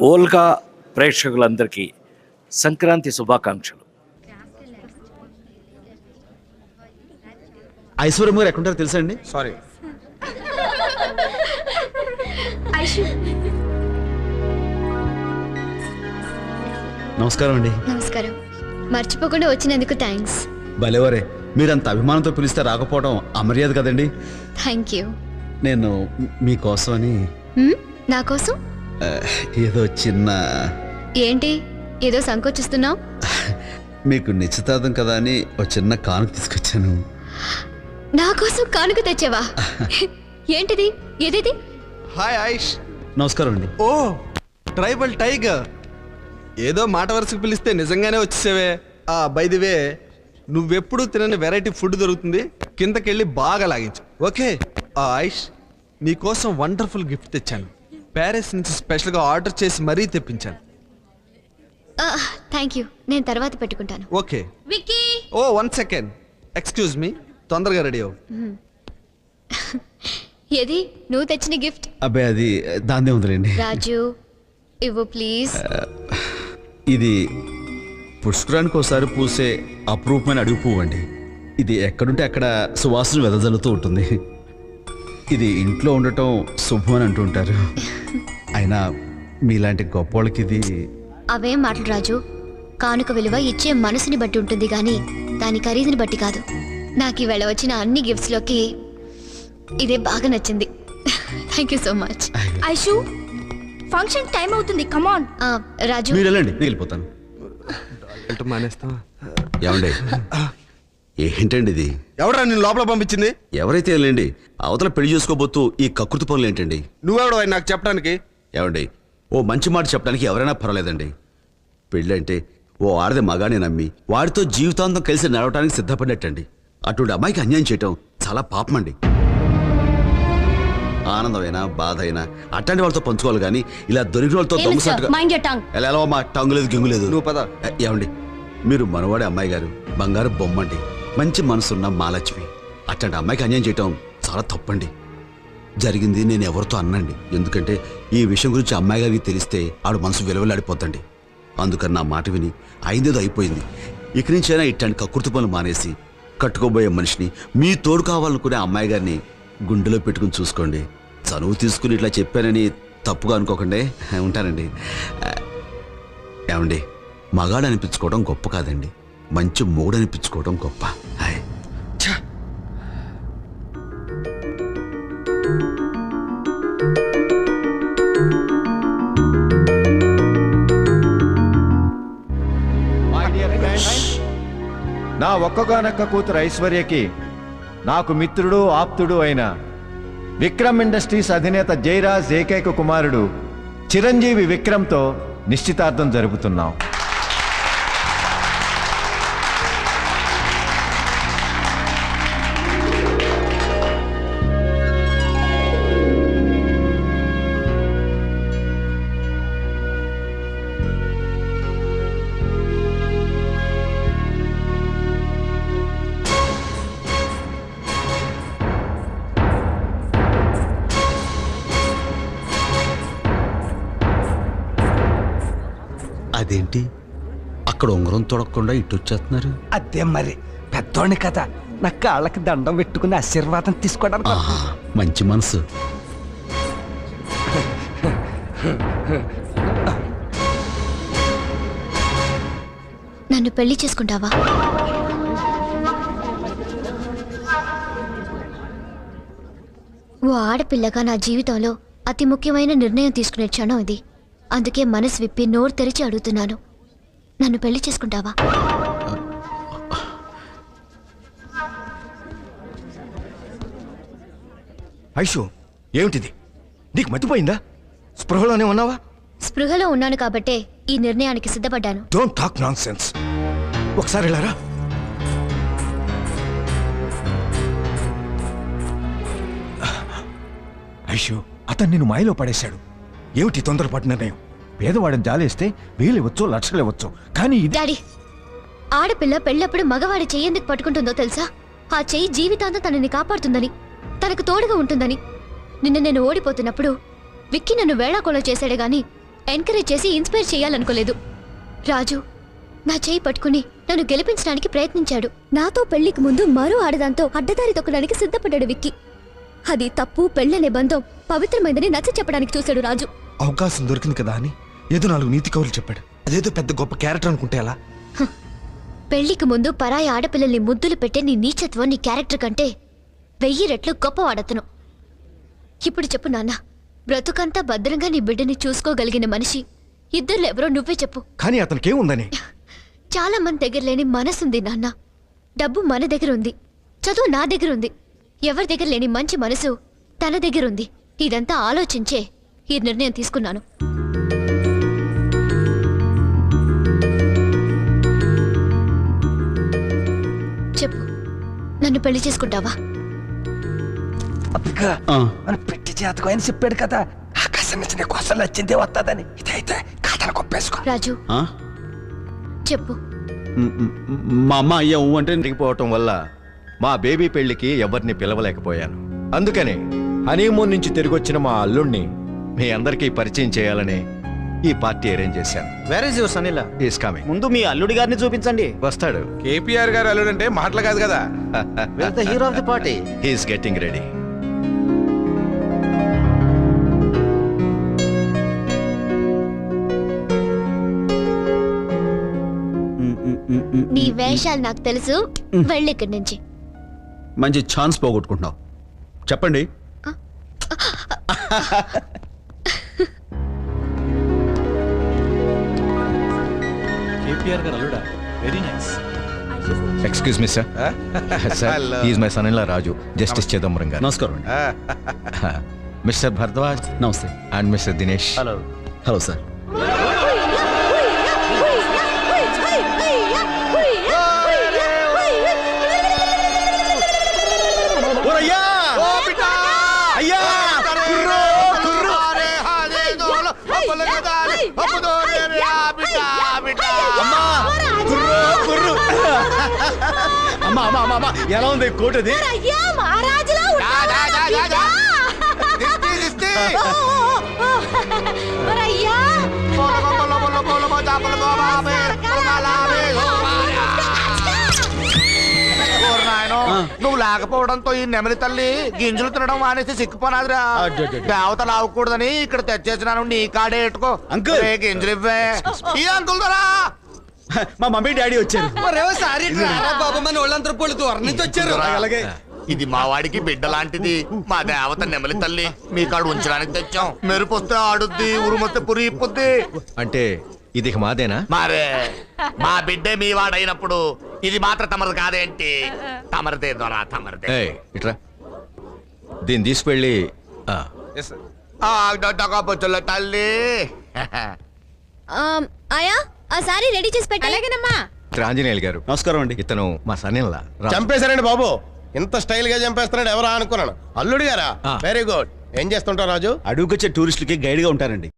ఓల్గా ప్రేక్షకులందరికీ సంక్రాంతి శుభాకాంక్షలు. ఐశ్వర్యం గారు ఎక్కడుంటారో తెలుసా అండి? సారీ నమస్కారం అండి. నమస్కారం. మర్చిపోకుండా వచ్చినందుకు థ్యాంక్స్. భలేవరే మీరంత అభిమానంతో పిలిస్తే రాకపోవడం అమర్యాద కదండి? Thank you. నేను మీకోసమని నా కోసం? ఏదో చిన్న ఏంటి? ఏదో సంకోచిస్తున్నావు? మీకు నిశ్చితార్థం కదా అని ఒక చిన్న కానుక తీసుకొచ్చాను. నా కోసం కానుక తెచ్చావా? ఏంటిది? ఏదేది హాయ్ ఆయుష్. నమస్కారం అండి. Oh tribal tiger. ఏదో మాట వరుసకు పిలిస్తే నిజంగానే వచ్చేసావే. ఆ బై ది వే నువ్వెప్పుడు తినని వెరైటీ ఫుడ్ దొరుకుతుంది? కిందకెళ్ళి బాగా లాగించు. ఓకే? ఆ ఆయుష్ నీకోసం వండర్ఫుల్ గిఫ్ట్ తెచ్చాను. ప్యారిస్ నుంచి స్పెషల్గా ఆర్డర్ చేసి మరీ తెప్పించాను. Thank you. నేను తర్వాత పెట్టుకుంటాను. Okay. Vicky! Oh one second. Excuse me. తొందరగా రెడీ అవ్వు. ఏది? నువ్వు తెచ్చిన గిఫ్ట్? అబ్బాయి అది దాన్నే ఉందిలేండి. రాజు ఇవ్వు ప్లీజ్. ఇది పుష్కరానికి ఒకసారి పూసే అపురూపమైన అడుగు పువ్వు అండి ఇది ఎక్కడుంటే అక్కడ సువాసన వెదజల్లుతూ ఉంటుంది. ఇది ఇంట్లో ఉండటం శుభం అని అంటుంటారు. అయినా మీలాంటి గొప్ప వాళ్ళకి ఇది అవేం మాటలు రాజు. కానుక విలువ ఇచ్చే మనసుని బట్టి ఉంటుంది కానీ దాని ఖరీదుని బట్టి కాదు. నాకు ఈవేళ వచ్చిన అన్ని గిఫ్ట్స్లోకి ఇదే బాగా నచ్చింది. Thank you so much Aishu function time అవుతుంది కమాన్ రాజు. మీరు వెళ్ళండి నేను వెళ్ళిపోతాను. మానేస్తావా? ఏమండి? ఏంటండి ఇది ఎవడరా నేను లోపల పంపించింది? ఎవరైతే వెళ్ళండి అవతల పెళ్ళి చేసుకోబోతూ ఈ కకృతి పనులు ఏంటండి? నువ్వెవడో నాకు చెప్పడానికి? ఏమండి ఓ మంచి మాట చెప్పడానికి ఎవరైనా పర్వాలేదండి. పెళ్ళి అంటే ఓ ఆడది మగానే నమ్మి వాడితో జీవితాంతం కలిసి నడవటానికి సిద్ధపడినట్టండి. అటువంటి అమ్మాయికి అన్యాయం చేయటం చాలా పాపమండి. ఆనందమైనా బాధ అయినా అట్లాంటి వాళ్ళతో పంచుకోవాలి కానీ ఇలా దొరికిన వాళ్ళతో దొంగసాటుగా మైండ్ యర్ టంగ్ ఎలా ఎలా మా టంగు లేదు గింగు లేదు నువ్వు పద. ఏమండి మీరు మనవాడే అమ్మాయి గారు బంగారు బొమ్మండి. మంచి మనసున్న మాలక్ష్మి అట్లాంటి అమ్మాయికి అన్యాయం చేయటం చాలా తప్పండి. జరిగింది నేను ఎవరితో అన్నండి. ఎందుకంటే ఈ విషయం గురించి అమ్మాయి గారికి తెలిస్తే ఆడు మనసు విలువలాడిపోతండి అందుకని నా మాట విని ఐదేదో అయిపోయింది. ఇక నుంచైనా ఇట్లాంటి కకృతి పనులు మానేసి కట్టుకోబోయే మనిషిని మీ తోడు కావాలనుకునే అమ్మాయి గారిని గుండెలో పెట్టుకుని చూసుకోండి. చనువు తీసుకుని ఇట్లా చెప్పానని తప్పుగా అనుకోకండి. ఉంటానండి. ఏమండి? మగాడు అనిపించుకోవడం గొప్ప కాదండి. మంచి మూడు అనిపించుకోవడం గొప్ప. హాయ్. మై డియర్ ఫ్రెండ్స్ నా ఒక్కగానొక్క కూతురు ఐశ్వర్యకి నాకు మిత్రుడు ఆప్తుడు అయిన విక్రమ్ ఇండస్ట్రీస్ అధినేత జయరాజ్ ఏకైక కుమారుడు చిరంజీవి విక్రమ్తో నిశ్చితార్థం జరుపుతున్నాం. అదేంటి? అక్కడ ఉంగరం తొడగకుండా ఇటు వచ్చేస్తున్నారు. అదే మరి. పెద్దోడిని కదా నా కాళ్ళకి దండం పెట్టుకుని ఆశీర్వాదం తీసుకోవడానికి ఆహా మంచి మనసు. నన్ను పెళ్ళి చేసుకుంటావా? ఓ ఆడపిల్లగా నా జీవితంలో అతి ముఖ్యమైన నిర్ణయం తీసుకునే క్షణం ఇది. అందుకే మనసు విప్పి నోరు తెరిచి అడుగుతున్నాను. నన్ను పెళ్ళి చేసుకుంటావా? ఐషు ఏమిటిది? నీకు మతిపోయిందా? స్పృహలోనే ఉన్నావా? స్పృహలో ఉన్నాను కాబట్టే ఈ నిర్ణయానికి సిద్ధపడ్డాను. డోంట్ టాక్ నాన్ సెన్స్ ఒకసారి వెళ్ళారా? ఐషు అతను నిన్ను మాయలో పడేశాడు. ఏమిటి తొందరపాటు నిర్ణయం? పేదవాడిని జాలేస్తే వేలు ఇవ్వచ్చు లక్షలు ఇవ్వచ్చు కానీ ఇది డాడీ ఆడపిల్ల పెళ్ళప్పుడు మగవాడి చెయ్యి ఎందుకు పట్టుకుంటుందో తెలుసా? ఆ చెయ్యి జీవితాంతం తనని కాపాడుతుందని తనకు తోడుగా ఉంటుందని. నిన్న నేను ఓడిపోతున్నప్పుడు విక్కి నన్ను వేళాకోళం చేశాడే గాని ఎంకరేజ్ చేసి ఇన్స్పైర్ చేయాలనుకోలేదు. రాజు నా చేయి పట్టుకుని నన్ను గెలిపించడానికి ప్రయత్నించాడు. నాతో పెళ్ళికి ముందు మరో ఆడదాంతో అడ్డదారి తొక్కడానికి సిద్ధపడ్డాడు విక్కి. అది తప్పు పెళ్ళనే బంధం పవిత్రమైందని నచ్చ చెప్పడానికి చూశాడు రాజు. అవకాశం దొరికింది కదా అని ఏదో నాలుగు నీతి కవులు చెప్పాడు. అదేదో పెద్ద గొప్ప క్యారెక్టర్ అనుకుంటే ఎలా? పెళ్ళికి ముందు పరాయి ఆడపిల్లల్ని ముద్దులు పెట్టే నీ నీచత్వం నీ క్యారెక్టర్ కంటే వెయ్యి రెట్లు గొప్పవాడతను. ఇప్పుడు చెప్పు నాన్న బ్రతుకంతా భద్రంగా నీ బిడ్డని చూసుకోగలిగిన మనిషి ఇద్దరు ఎవరో నువ్వే చెప్పు. కానీ అతనికేముందని? చాలా మంది దగ్గర లేని మనసుంది నాన్న. డబ్బు మన దగ్గర ఉంది చదువు నా దగ్గర ఉంది ఎవరి దగ్గర లేని మంచి మనసు తన దగ్గర ఉంది ఇదంతా ఆలోచించే ఈ నిర్ణయం తీసుకున్నాను. చెప్పు. నన్ను పెళ్ళి చేసుకుంటావా? అబ్బిగా మన పెట్టి జాతకం ఆయన చెప్పాడు కదా. ఆకాశం నుంచి నీకు అసలు నచ్చిందే వస్తుందని ఇదైతే కథను కొప్పేసుకో. రాజు. ఆ? చెప్పు. మ్, మ్, మా అమ్మ అయ్యా ఊ అంటే తిరిగిపోవటం వల్ల మా బేబీ పెళ్ళికి ఎవరిని పిలవలేకపోయాను. అందుకని హనీమూన్ నుంచి తిరిగి వచ్చిన మా అల్లుణ్ణి మీ అందరికీ పరిచయం చేయాలని ఈ పార్టీ అరేంజ్ చేశాను. వేర్ ఇస్ యువర్ సనిలా ఈస్ కమింగ్ ముందు మీ అల్లుడి గారిని చూపించండి. వస్తాడు. కేపీఆర్ గారు అల్లుడంటే మాటలు కాదు కదా? With the hero of the party he's getting ready నీ వేషాలు నాకు తెలుసు. వెళ్ళి ఇక్కడి నుంచి. మంచి ఛాన్స్ పోగొట్టుకుంటున్నావు. చెప్పండి. KPR garu Alluda. Very nice excuse me sir sir is my son in Raju justice Chidambaram garu. నమస్కారం మిస్టర్ భరద్వాజ్ నమస్తే. And mister Dinesh hello hello sir అమ్మా అమ్మా అమ్మా, అమ్మా ఎలా ఉంది కోట్ అది నువ్వు లేకపోవడంతో ఈ నెమలి తల్లి గింజలు తినడం మానేసి సిక్కిపోనాదిరా దేవత లావకూడదని ఇక్కడ తెచ్చేసినాను నీ కాడే ఎట్టుకో అంకుల్. రే, గింజలు ఇవ్వే ఈ అంకుల్ దొరా మా మమ్మీ డాడీ వచ్చారు. బాబు మన వాళ్ళందరూ పొళ్ళు దూరం నుంచి వచ్చారు. అలాగే. ఇది మా వాడికి బిడ్డ లాంటిది. మా దేవత నెమలి తల్లి. మీ కాడ ఉంచడానికి తెచ్చాం. మెరుపు వస్తే ఆడుద్ది ఉరుమొస్తే పురి ఇప్పుద్ది. అంటే ఇది మాదేనా? మరే మా బిడ్డే మీ వాడైనప్పుడు ఇది మాత్రం తమరు కాదేంటి? తమరిదే దొరా తమరిదే. ఏయ్ ఇట్రా. దీన్ని తీసుకెళ్ళి తల్లి. ఆయా? ఆ సారీ రెడీ చేసి పెట్ట. అలాగేనమ్మా. గారు నమస్కారం అండి. ఇతను మా సన్నిల్లా చంపేశారండి బాబు. ఇంత స్టైల్గా చంపేస్తున్నాడు ఎవరా అనుకున్నాను. అల్లుడు గారా. వెరీ గుడ్ ఏం చేస్తుంటావు రాజు? అడుగుకొచ్చే టూరిస్టులకి గైడ్గా ఉంటారండి.